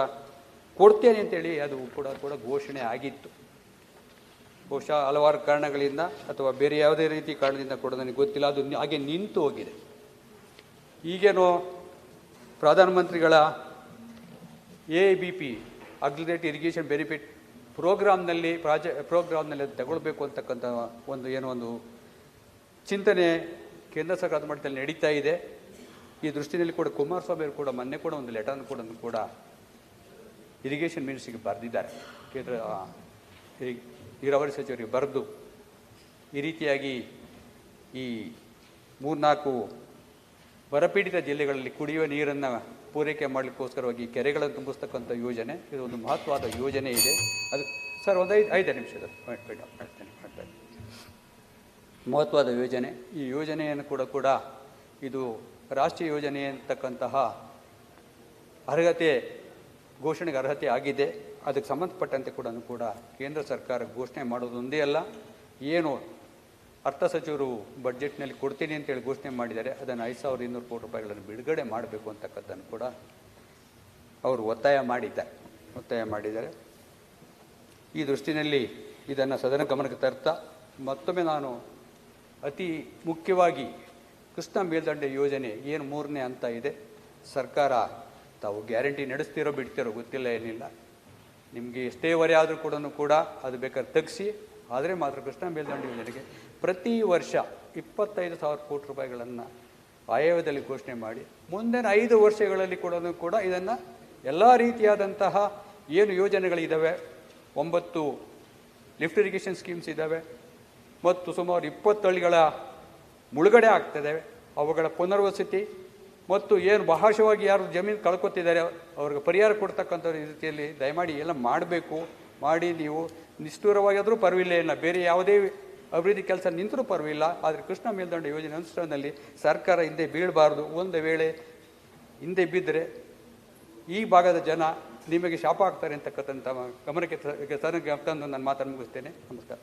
ಕೊಡ್ತೇನೆ ಅಂತೇಳಿ ಅದು ಕೂಡ ಕೂಡ ಘೋಷಣೆ ಆಗಿತ್ತು. ಬಹುಶಃ ಹಲವಾರು ಕಾರಣಗಳಿಂದ ಅಥವಾ ಬೇರೆ ಯಾವುದೇ ರೀತಿ ಕಾರಣದಿಂದ ಕೂಡ ನನಗೆ ಗೊತ್ತಿಲ್ಲ, ಅದು ಹಾಗೆ ನಿಂತು ಹೋಗಿದೆ. ಈಗೇನೋ ಪ್ರಧಾನಮಂತ್ರಿಗಳ A B P accelerated irrigation benefit ಪ್ರೋಗ್ರಾಮ್ನಲ್ಲಿ, ಪ್ರಾಜೆ, ಪ್ರೋಗ್ರಾಮ್ನಲ್ಲಿ ಅದು ತಗೊಳ್ಬೇಕು ಅಂತಕ್ಕಂಥ ಒಂದು ಏನೋ ಒಂದು ಚಿಂತನೆ ಕೇಂದ್ರ ಸರ್ಕಾರದ ಮಟ್ಟದಲ್ಲಿ ನಡೀತಾ ಇದೆ. ಈ ದೃಷ್ಟಿನಲ್ಲಿ ಕೂಡ ಕುಮಾರಸ್ವಾಮಿ ಅವರು ಕೂಡ ಮೊನ್ನೆ ಕೂಡ ಒಂದು ಲೆಟರ್ ಕೂಡ ಕೂಡ ಇರಿಗೇಷನ್ ಮಿನಿಸ್ಟ್ರಿಗೆ ಬರೆದಿದ್ದಾರೆ. ಕೇಂದ್ರ ನೀರಾವರಿ ಸಚಿವರಿಗೆ ಬರೆದು ಈ ರೀತಿಯಾಗಿ ಈ ಮೂರ್ನಾಲ್ಕು ಬರಪೀಡಿತ ಜಿಲ್ಲೆಗಳಲ್ಲಿ ಕುಡಿಯುವ ನೀರನ್ನು ಪೂರೈಕೆ ಮಾಡಲಿಕ್ಕೋಸ್ಕರವಾಗಿ ಕೆರೆಗಳನ್ನು ತುಂಬಿಸ್ತಕ್ಕಂಥ ಯೋಜನೆ, ಇದು ಒಂದು ಮಹತ್ವದ ಯೋಜನೆ ಇದೆ. ಅದು, ಸರ್, ಒಂದು ಐದು ಐದು ನಿಮಿಷದ ಮಹತ್ವದ ಯೋಜನೆ. ಈ ಯೋಜನೆಯನ್ನು ಕೂಡ ಕೂಡ ಇದು ರಾಷ್ಟ್ರೀಯ ಯೋಜನೆ ಅಂತಕ್ಕಂತಹ ಅರ್ಹತೆ, ಘೋಷಣೆಗೆ ಅರ್ಹತೆ ಆಗಿದೆ. ಅದಕ್ಕೆ ಸಂಬಂಧಪಟ್ಟಂತೆ ಕೂಡ ಕೂಡ ಕೇಂದ್ರ ಸರ್ಕಾರ ಘೋಷಣೆ ಮಾಡೋದೊಂದೇ ಅಲ್ಲ. ಏನು ಅರ್ಥ ಸಚಿವರು ಬಡ್ಜೆಟ್ನಲ್ಲಿ ಕೊಡ್ತೀನಿ ಅಂತೇಳಿ ಘೋಷಣೆ ಮಾಡಿದ್ದಾರೆ. ಅದನ್ನು ಐದು ಸಾವಿರದ ಇನ್ನೂರು ಕೋಟಿ ರೂಪಾಯಿಗಳನ್ನು ಬಿಡುಗಡೆ ಮಾಡಬೇಕು ಅಂತಕ್ಕಂಥದ್ದನ್ನು ಕೂಡ ಅವರು ಒತ್ತಾಯ ಮಾಡಿದ್ದಾರೆ. ಒತ್ತಾಯ ಮಾಡಿದ್ದಾರೆ. ಈ ದೃಷ್ಟಿನಲ್ಲಿ ಇದನ್ನು ಸದನ ಗಮನಕ್ಕೆ ತರ್ತಾ ಮತ್ತೊಮ್ಮೆ ನಾನು ಅತಿ ಮುಖ್ಯವಾಗಿ ಕೃಷ್ಣ ಮೇಲ್ದಂಡೆ ಯೋಜನೆ ಏನು ಮೂರನೇ ಅಂತ ಇದೆ? ಸರ್ಕಾರ ತಾವು ಗ್ಯಾರಂಟಿ ನಡೆಸ್ತಿರೋ ಬಿಡ್ತಿರೋ ಗೊತ್ತಿಲ್ಲ ಏನಿಲ್ಲ. ನಿಮಗೆ ಎಷ್ಟೇ ವರೆ ಆದರೂ ಕೂಡ ಕೂಡ ಅದು ಬೇಕಾದ್ರೆ ತೆಗೆಸಿ, ಆದರೆ ಮಾತ್ರ ಕೃಷ್ಣ ಮೇಲ್ದಂಡೆ ಯೋಜನೆಗೆ ಪ್ರತಿ ವರ್ಷ ಇಪ್ಪತ್ತೈದು ಸಾವಿರ ಕೋಟಿ ರೂಪಾಯಿಗಳನ್ನು ಆಯವ್ಯದಲ್ಲಿ ಘೋಷಣೆ ಮಾಡಿ, ಮುಂದಿನ ಐದು ವರ್ಷಗಳಲ್ಲಿ ಕೂಡ ಕೂಡ ಇದನ್ನು ಎಲ್ಲ ರೀತಿಯಾದಂತಹ ಏನು ಯೋಜನೆಗಳಿದ್ದಾವೆ ಒಂಬತ್ತು ಲಿಫ್ಟ್ ಇರಿಗೇಷನ್ ಸ್ಕೀಮ್ಸ್ ಇದ್ದಾವೆ ಮತ್ತು ಸುಮಾರು ಇಪ್ಪತ್ತು ಹಳ್ಳಿಗಳ ಮುಳುಗಡೆ ಆಗ್ತದೆ. ಅವುಗಳ ಪುನರ್ವಸತಿ ಮತ್ತು ಏನು ಬಹಾಶವಾಗಿ ಯಾರು ಜಮೀನು ಕಳ್ಕೊತಿದ್ದಾರೆ, ಅವ್ರಿಗೆ ಪರಿಹಾರ ಕೊಡ್ತಕ್ಕಂಥ ರೀತಿಯಲ್ಲಿ ದಯಮಾಡಿ ಎಲ್ಲ ಮಾಡಬೇಕು. ಮಾಡಿ ನೀವು ನಿಷ್ಠೂರವಾಗಿದ್ರೂ ಪರವಿಲ್ಲ ಇಲ್ಲ ಬೇರೆ ಯಾವುದೇ ಅಭಿವೃದ್ಧಿ ಕೆಲಸ ನಿಂತರೂ ಪರವಿಲ್ಲ ಆದರೆ ಕೃಷ್ಣ ಮೇಲ್ದಂಡ ಯೋಜನೆ ಅನುಷ್ಠಾನದಲ್ಲಿ ಸರ್ಕಾರ ಹಿಂದೆ ಬೀಳಬಾರ್ದು. ಒಂದು ವೇಳೆ ಹಿಂದೆ ಬಿದ್ದರೆ ಈ ಭಾಗದ ಜನ ನಿಮಗೆ ಶಾಪ ಆಗ್ತಾರೆ ಅಂತಕ್ಕಂಥ ಗಮನಕ್ಕೆ ತಂದು ನಾನು ಮಾತನ್ನು ಮುಗಿಸ್ತೇನೆ. ನಮಸ್ಕಾರ.